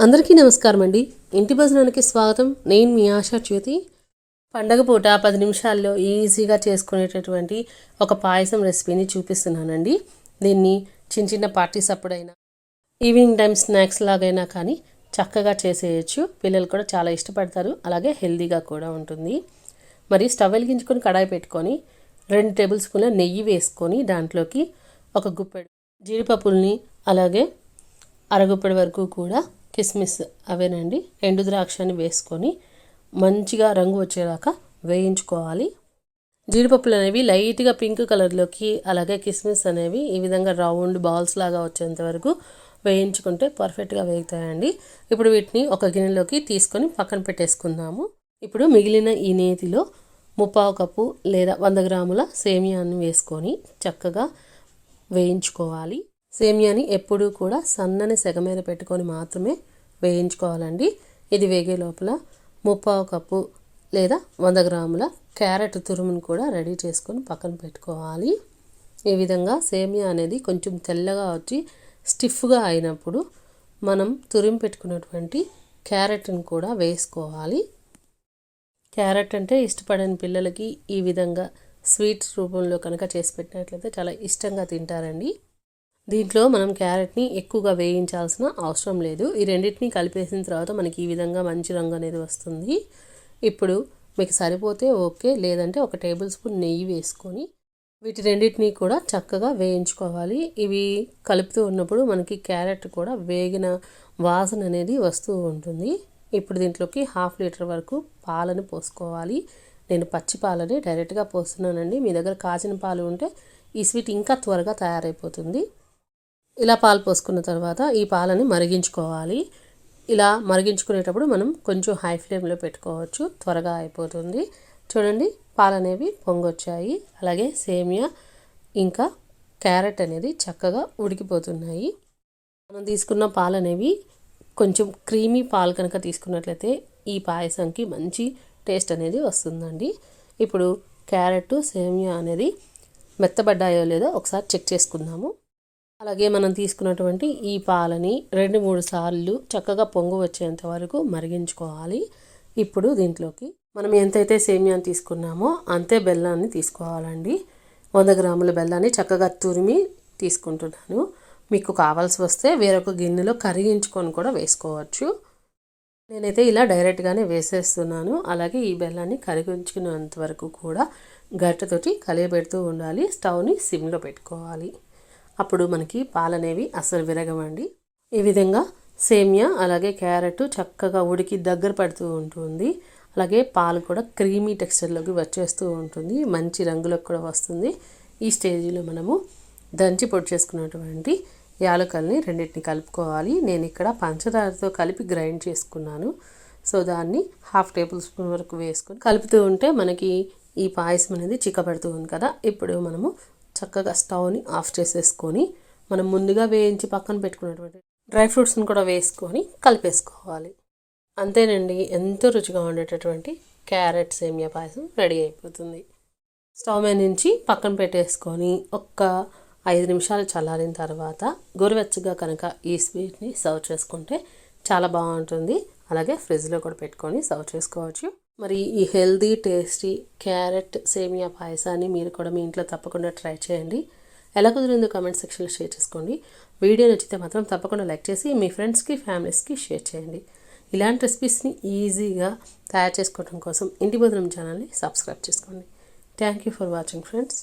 అందరికీ నమస్కారం అండి. ఇంటి భోజనానికి స్వాగతం. నేను మీ ఆశా చ్యుతి పండగ పూట పది నిమిషాల్లో ఈజీగా చేసుకునేటటువంటి ఒక పాయసం రెసిపీని చూపిస్తున్నానండి. దీన్ని చిన్న చిన్న పార్టీస్ అప్పుడైనా ఈవినింగ్ టైం స్నాక్స్ లాగైనా కానీ చక్కగా చేసేయచ్చు. పిల్లలు కూడా చాలా ఇష్టపడతారు. అలాగే హెల్దీగా కూడా ఉంటుంది. మరి స్టవ్ వెలిగించుకొని కడాయి పెట్టుకొని రెండు టేబుల్ స్పూన్ల నెయ్యి వేసుకొని దాంట్లోకి ఒక గుప్పెడు జీడిపప్పుల్ని అలాగే అరగుప్పటి వరకు కూడా కిస్మిస్ అవేనండి. ఎండు ద్రాక్షని వేసుకొని మంచిగా రంగు వచ్చేదాకా వేయించుకోవాలి. జీడిపప్పులు అనేవి లైట్గా పింక్ కలర్లోకి అలాగే కిస్మిస్ అనేవి ఈ విధంగా రౌండ్ బాల్స్ లాగా వచ్చేంత వరకు వేయించుకుంటే పర్ఫెక్ట్గా వేగుతాయండి. ఇప్పుడు వీటిని ఒక గిన్నెలోకి తీసుకొని పక్కన పెట్టేసుకుందాము. ఇప్పుడు మిగిలిన ఈ నేతిలో ముప్పావు కప్పు లేదా వంద గ్రాముల సేమియాన్ని వేసుకొని చక్కగా వేయించుకోవాలి. సేమియాని ఎప్పుడూ కూడా సన్నని సెగ మీద పెట్టుకొని మాత్రమే వేయించుకోవాలండి. ఇది వేగే లోపల ముప్పావు కప్పు లేదా వంద గ్రాముల క్యారెట్ తురుమును కూడా రెడీ చేసుకొని పక్కన పెట్టుకోవాలి. ఈ విధంగా సేమియా అనేది కొంచెం తెల్లగా వచ్చి స్టిఫ్గా అయినప్పుడు మనం తురిమి పెట్టుకున్నటువంటి క్యారెట్ని కూడా వేసుకోవాలి. క్యారెట్ అంటే ఇష్టపడని పిల్లలకి ఈ విధంగా స్వీట్స్ రూపంలో కనుక చేసి పెట్టినట్లయితే చాలా ఇష్టంగా తింటారండి. దీంట్లో మనం క్యారెట్ని ఎక్కువగా వేయించాల్సిన అవసరం లేదు. ఈ రెండింటిని కలిపేసిన తర్వాత మనకి ఈ విధంగా మంచి రంగు అనేది వస్తుంది. ఇప్పుడు మీకు సరిపోతే ఓకే లేదంటే ఒక టేబుల్ స్పూన్ నెయ్యి వేసుకొని వీటి రెండింటినీ కూడా చక్కగా వేయించుకోవాలి. ఇవి కలుపుతూ ఉన్నప్పుడు మనకి క్యారెట్ కూడా వేగిన వాసన అనేది వస్తూ ఉంటుంది. ఇప్పుడు దీంట్లోకి హాఫ్ లీటర్ వరకు పాలను పోసుకోవాలి. నేను పచ్చి పాలని డైరెక్ట్గా పోస్తున్నానండి. మీ దగ్గర కాచిన పాలు ఉంటే ఈ స్వీట్ ఇంకా త్వరగా తయారైపోతుంది. ఇలా పాలు పోసుకున్న తర్వాత ఈ పాలని మరిగించుకోవాలి. ఇలా మరిగించుకునేటప్పుడు మనం కొంచెం హై ఫ్లేమ్లో పెట్టుకోవచ్చు. త్వరగా అయిపోతుంది. చూడండి పాలు అనేవి పొంగొచ్చాయి. అలాగే సేమియా ఇంకా క్యారెట్ అనేది చక్కగా ఉడికిపోతున్నాయి. మనం తీసుకున్న పాలు అనేవి కొంచెం క్రీమీ పాలు కనుక తీసుకున్నట్లయితే ఈ పాయసంకి మంచి టేస్ట్ అనేది వస్తుందండి. ఇప్పుడు క్యారెట్ సేమియా అనేది మెత్తబడ్డాయో లేదో ఒకసారి చెక్ చేసుకుందాము. అలాగే మనం తీసుకున్నటువంటి ఈ పాలని రెండు మూడు సార్లు చక్కగా పొంగు వచ్చేంత వరకు మరిగించుకోవాలి. ఇప్పుడు దీంట్లోకి మనం ఎంతైతే సేమియాన్ని తీసుకున్నామో అంతే బెల్లాన్ని తీసుకోవాలండి. వంద గ్రాముల బెల్లాన్ని చక్కగా తురిమి తీసుకుంటున్నాను. మీకు కావాల్సి వస్తే వేరొక గిన్నెలో కరిగించుకొని కూడా వేసుకోవచ్చు. నేనైతే ఇలా డైరెక్ట్గానే వేసేస్తున్నాను. అలాగే ఈ బెల్లాన్ని కరిగించుకునేంత వరకు కూడా గట్టతోటి కలియబెడుతూ ఉండాలి. స్టవ్ని సిమ్లో పెట్టుకోవాలి. అప్పుడు మనకి పాలనేవి అసలు విరగవండి. ఈ విధంగా సేమియా అలాగే క్యారెట్ చక్కగా ఉడికి దగ్గర పడుతూ ఉంటుంది. అలాగే పాలు కూడా క్రీమీ టెక్స్చర్లోకి వచ్చేస్తూ ఉంటుంది. మంచి రంగులకు కూడా వస్తుంది. ఈ స్టేజ్లో మనము దంచి పొడి చేసుకున్నటువంటి యాలకల్ని రెండింటిని కలుపుకోవాలి. నేను ఇక్కడ పంచదారతో కలిపి గ్రైండ్ చేసుకున్నాను. సో దాన్ని హాఫ్ టేబుల్ స్పూన్ వరకు వేసుకొని కలుపుతూ ఉంటే మనకి ఈ పాయసం అనేది చిక్కబడుతూ ఉంది కదా. ఇప్పుడు మనము చక్కగా స్టవ్ని ఆఫ్ చేసేసుకొని మనం ముందుగా వేయించి పక్కన పెట్టుకున్నటువంటి డ్రై ఫ్రూట్స్ని కూడా వేసుకొని కలిపేసుకోవాలి. అంతేనండి ఎంతో రుచిగా ఉండేటటువంటి క్యారెట్ సేమియా పాయసం రెడీ అయిపోతుంది. స్టవ్ మీద నుంచి పక్కన పెట్టేసుకొని ఒక్క ఐదు నిమిషాలు చల్లారిన తర్వాత గోరువెచ్చగా కనుక ఈ స్వీట్ని సర్వ్ చేసుకుంటే చాలా బాగుంటుంది. అలాగే ఫ్రిడ్జ్లో కూడా పెట్టుకొని సర్వ్ చేసుకోవచ్చు. మరి ఈ హెల్దీ టేస్టీ క్యారెట్ సేమియా పాయసాన్ని మీరు కూడా మీ ఇంట్లో తప్పకుండా ట్రై చేయండి. ఎలా కుదిరిందో కామెంట్ సెక్షన్లో షేర్ చేసుకోండి. వీడియో నచ్చితే మాత్రం తప్పకుండా లైక్ చేసి మీ ఫ్రెండ్స్కి ఫ్యామిలీస్కి షేర్ చేయండి. ఇలాంటి రెసిపీస్ని ఈజీగా తయారు చేసుకోవడం కోసం ఇంటి బదులం ఛానల్ని సబ్స్క్రైబ్ చేసుకోండి. Thank you for watching friends